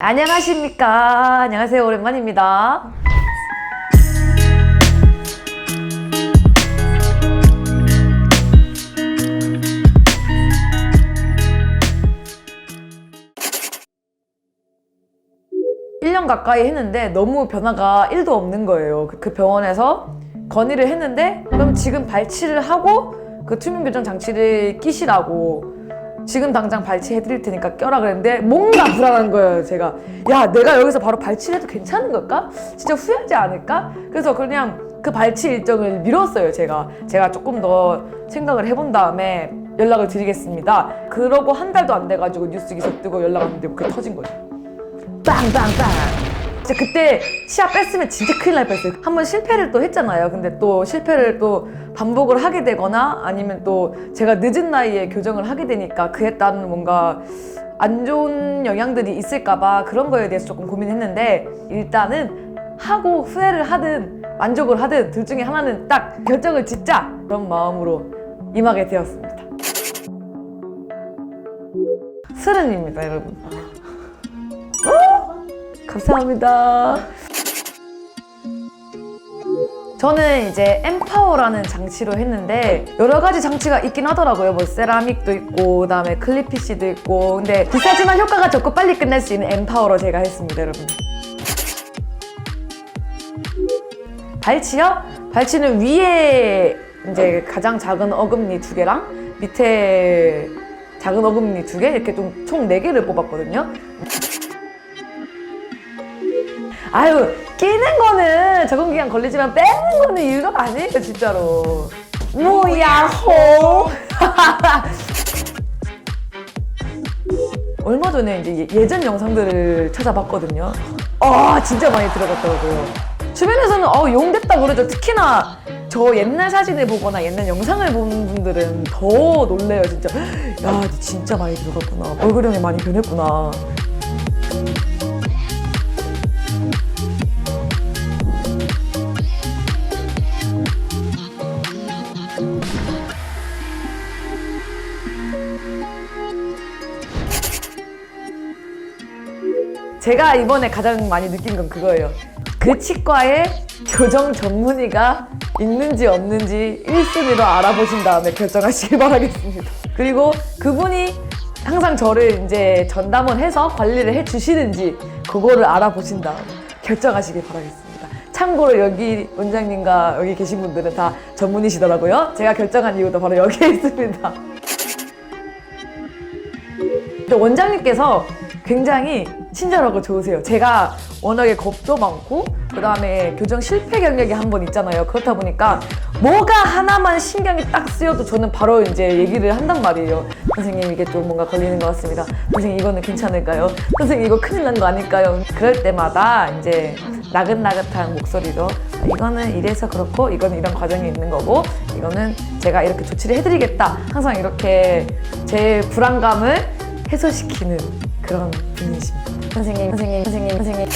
안녕하십니까. 안녕하세요. 오랜만입니다. 일년 가까이 했는데 너무 변화가 1도 없는 거예요. 그- 그 병원에서 건의를 했는데 그럼 지금 발치를 하고 그 투명 교정 장치를 끼시라고 지금 당장 발치해드릴 테니까 껴라 그랬는데 뭔가 불안한 거예요 제가. 야 내가 여기서 바로 발치해도 괜찮은 걸까? 진짜 후회하지 않을까? 그래서 그냥 그 발치 일정을 미뤘어요 제가. 제가 조금 더 생각을 해본 다음에 연락을 드리겠습니다. 그러고 한 달도 안 돼가지고 뉴스 기사 뜨고 연락 왔는데 그게 터진 거죠. 빵빵빵 진짜 그때 치아 뺐으면 진짜 큰일 날 뻔했어요. 한 번 실패를 또 했잖아요. 근데 또 실패를 또 반복을 하게 되거나 아니면 또 제가 늦은 나이에 교정을 하게 되니까 그에 따른 뭔가 안 좋은 영향들이 있을까봐 그런 거에 대해서 조금 고민했는데 일단은 하고 후회를 하든 만족을 하든 둘 중에 하나는 딱 결정을 짓자! 그런 마음으로 임하게 되었습니다. 서른입니다 여러분 감사합니다. 저는 이제 엠파워라는 장치로 했는데 여러 가지 장치가 있긴 하더라고요. 뭐 세라믹도 있고 그다음에 클리피시도 있고 근데 비싸지만 효과가 적고 빨리 끝낼 수 있는 엠파워로 제가 했습니다, 여러분. 발치요? 발치는 위에 이제 가장 작은 어금니 두 개랑 밑에 작은 어금니 두 개 이렇게 좀 총 네 개를 뽑았거든요. 아유 끼는 거는 적응 기간 걸리지만 빼는 거는 일가 아니에요 진짜로. 뭐야호? 얼마 전에 이제 예- 예전 영상들을 찾아봤거든요. 아 진짜 많이 들어갔더라고요. 주변에서는 어 용됐다 그러죠. 특히나 저 옛날 사진을 보거나 옛날 영상을 보는 분들은 더 놀래요 진짜. 야 진짜 많이 들어갔구나. 얼굴형이 많이 변했구나 제가 이번에 가장 많이 느낀 건 그거예요. 그 치과에 교정 전문의가 있는지 없는지 1순위로 알아보신 다음에 결정하시길 바라겠습니다. 그리고 그분이 항상 저를 이제 전담을 해서 관리를 해 주시는지 그거를 알아보신 다음 결정하시길 바라겠습니다. 참고로 여기 원장님과 여기 계신 분들은 다 전문이시더라고요. 제가 결정한 이유도 바로 여기에 있습니다. 원장님께서 굉장히 친절하고 좋으세요. 제가 워낙에 겁도 많고 그 다음에 교정 실패 경력이 한 번 있잖아요. 그렇다 보니까 뭐가 하나만 신경이 딱 쓰여도 저는 바로 이제 얘기를 한단 말이에요. 선생님 이게 좀 뭔가 걸리는 것 같습니다. 선생님 이거는 괜찮을까요? 선생님 이거 큰일 난 거 아닐까요? 그럴 때마다 이제 나긋나긋한 목소리로 아, 이거는 이래서 그렇고 이거는 이런 과정이 있는 거고 이거는 제가 이렇게 조치를 해드리겠다. 항상 이렇게 제 불안감을 해소시키는 그런 분이십니다. 선생님, 선생님, 선생님, 선생님.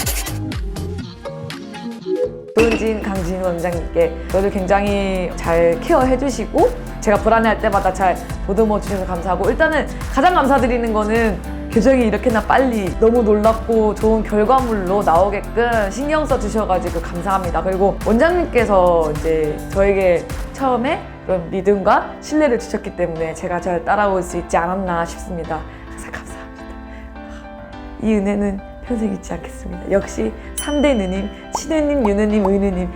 조은진, 강진 원장님께 저를 굉장히 잘 케어해 주시고 제가 불안해할 때마다 잘 보듬어 주셔서 감사하고 일단은 가장 감사드리는 거는 교정이 이렇게나 빨리 너무 놀랍고 좋은 결과물로 나오게끔 신경 써 주셔가지고 감사합니다. 그리고 원장님께서 이제 저에게 처음에 그런 믿음과 신뢰를 주셨기 때문에 제가 잘 따라올 수 있지 않았나 싶습니다. 이 은혜는 평생 잊지 않겠습니다. 역시 3대 누님, 친우님, 윤우님, 은우님